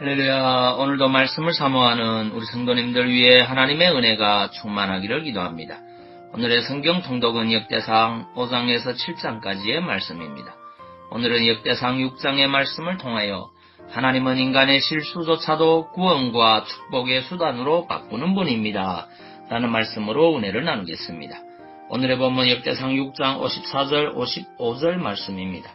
할렐루야. 오늘도 말씀을 사모하는 우리 성도님들 위해 하나님의 은혜가 충만하기를 기도합니다. 오늘의 성경 통독은 역대상 5장에서 7장까지의 말씀입니다. 오늘은 역대상 6장의 말씀을 통하여 하나님은 인간의 실수조차도 구원과 축복의 수단으로 바꾸는 분입니다. 라는 말씀으로 은혜를 나누겠습니다. 오늘의 본문 역대상 6장 54절 55절 말씀입니다.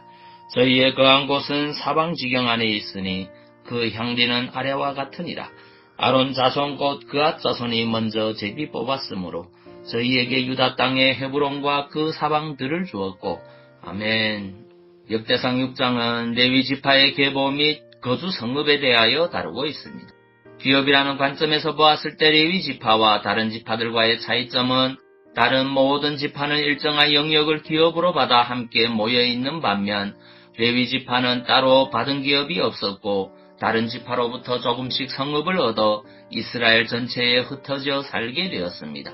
저희의 거한 곳은 사방 지경 안에 있으니 그 향리는 아래와 같으니라. 아론 자손 곧 그앗 자손이 먼저 제비 뽑았으므로 저희에게 유다 땅의 헤브론과 그 사방들을 주었고 아멘. 역대상 6장은 레위 지파의 계보 및 거주 성읍에 대하여 다루고 있습니다. 기업이라는 관점에서 보았을 때 레위 지파와 다른 지파들과의 차이점은 다른 모든 지파는 일정한 영역을 기업으로 받아 함께 모여 있는 반면 레위 지파는 따로 받은 기업이 없었고 다른 지파로부터 조금씩 성읍을 얻어 이스라엘 전체에 흩어져 살게 되었습니다.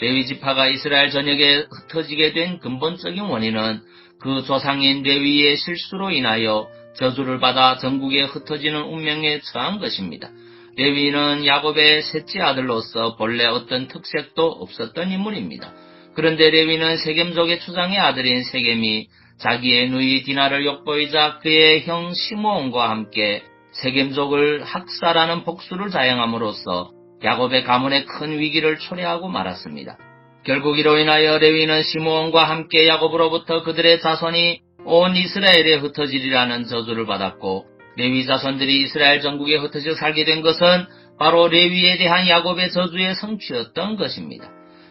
레위 지파가 이스라엘 전역에 흩어지게 된 근본적인 원인은 그 조상인 레위의 실수로 인하여 저주를 받아 전국에 흩어지는 운명에 처한 것입니다. 레위는 야곱의 셋째 아들로서 본래 어떤 특색도 없었던 인물입니다. 그런데 레위는 세겜족의 추장의 아들인 세겜이 자기의 누이 디나를 욕보이자 그의 형 시므온과 함께 세겜족을 학살하는 복수를 자행함으로써 야곱의 가문에 큰 위기를 초래하고 말았습니다. 결국 이로 인하여 레위는 시므온과 함께 야곱으로부터 그들의 자손이 온 이스라엘에 흩어지리라는 저주를 받았고 레위 자손들이 이스라엘 전국에 흩어져 살게 된 것은 바로 레위에 대한 야곱의 저주의 성취였던 것입니다.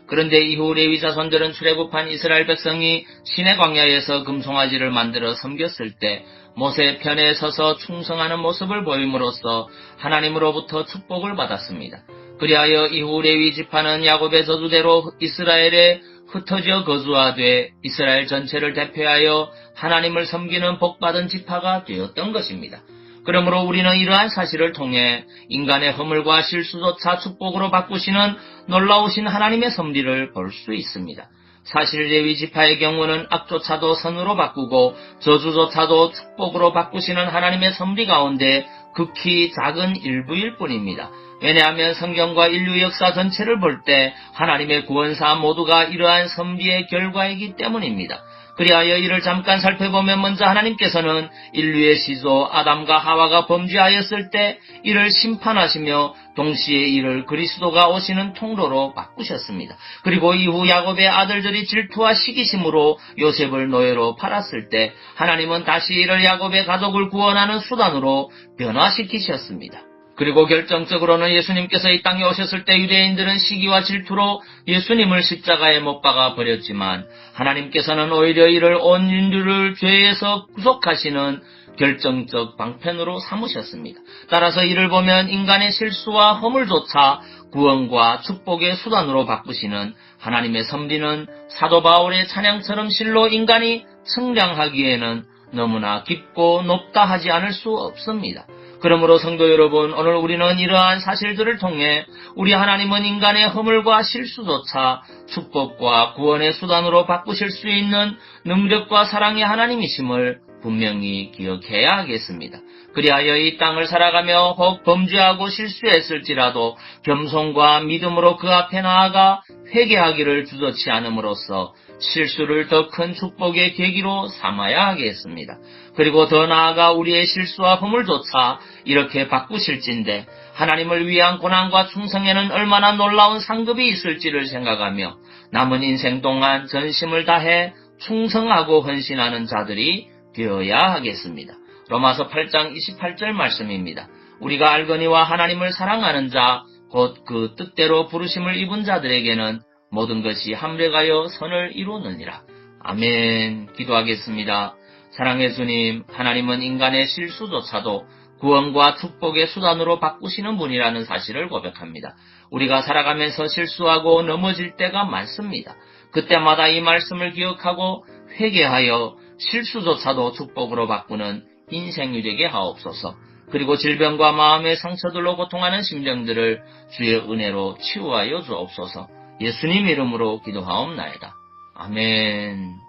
그런데 이후 레위 자손들은 출애굽한 이스라엘 백성이 시내 광야에서 금송아지를 만들어 섬겼을 때 모세 편에 서서 충성하는 모습을 보임으로써 하나님으로부터 축복을 받았습니다. 그리하여 이후 레위 지파는 야곱의 저주대로 이스라엘에 흩어져 거주하되 이스라엘 전체를 대표하여 하나님을 섬기는 복받은 지파가 되었던 것입니다. 그러므로 우리는 이러한 사실을 통해 인간의 허물과 실수조차 축복으로 바꾸시는 놀라우신 하나님의 섭리를 볼 수 있습니다. 사실 레위 지파의 경우는 악조차도 선으로 바꾸고 저주조차도 축복으로 바꾸시는 하나님의 섭리 가운데 극히 작은 일부일 뿐입니다. 왜냐하면 성경과 인류 역사 전체를 볼 때 하나님의 구원사 모두가 이러한 섭리의 결과이기 때문입니다. 그리하여 이를 잠깐 살펴보면 먼저 하나님께서는 인류의 시조 아담과 하와가 범죄하였을 때 이를 심판하시며 동시에 이를 그리스도가 오시는 통로로 바꾸셨습니다. 그리고 이후 야곱의 아들들이 질투와 시기심으로 요셉을 노예로 팔았을 때 하나님은 다시 이를 야곱의 가족을 구원하는 수단으로 변화시키셨습니다. 그리고 결정적으로는 예수님께서 이 땅에 오셨을 때 유대인들은 시기와 질투로 예수님을 십자가에 못 박아 버렸지만 하나님께서는 오히려 이를 온 인류를 죄에서 구속하시는 결정적 방편으로 삼으셨습니다. 따라서 이를 보면 인간의 실수와 허물조차 구원과 축복의 수단으로 바꾸시는 하나님의 섭리는 사도 바울의 찬양처럼 실로 인간이 성장하기에는 너무나 깊고 높다 하지 않을 수 없습니다. 그러므로 성도 여러분, 오늘 우리는 이러한 사실들을 통해 우리 하나님은 인간의 허물과 실수조차 축복과 구원의 수단으로 바꾸실 수 있는 능력과 사랑의 하나님이심을 분명히 기억해야 하겠습니다. 그리하여 이 땅을 살아가며 혹 범죄하고 실수했을지라도 겸손과 믿음으로 그 앞에 나아가 회개하기를 주저치 않음으로써 실수를 더 큰 축복의 계기로 삼아야 하겠습니다. 그리고 더 나아가 우리의 실수와 허물조차 이렇게 바꾸실진데 하나님을 위한 고난과 충성에는 얼마나 놀라운 상급이 있을지를 생각하며 남은 인생 동안 전심을 다해 충성하고 헌신하는 자들이 되어야 하겠습니다. 로마서 8장 28절 말씀입니다. 우리가 알거니와 하나님을 사랑하는 자, 곧 그 뜻대로 부르심을 입은 자들에게는 모든 것이 함뢰가여 선을 이루느니라. 아멘. 기도하겠습니다. 사랑의 주님, 하나님은 인간의 실수조차도 구원과 축복의 수단으로 바꾸시는 분이라는 사실을 고백합니다. 우리가 살아가면서 실수하고 넘어질 때가 많습니다. 그때마다 이 말씀을 기억하고 회개하여 실수조차도 축복으로 바꾸는 인생이 되게 하옵소서. 그리고 질병과 마음의 상처들로 고통하는 심정들을 주의 은혜로 치유하여 주옵소서. 예수님 이름으로 기도하옵나이다. 아멘.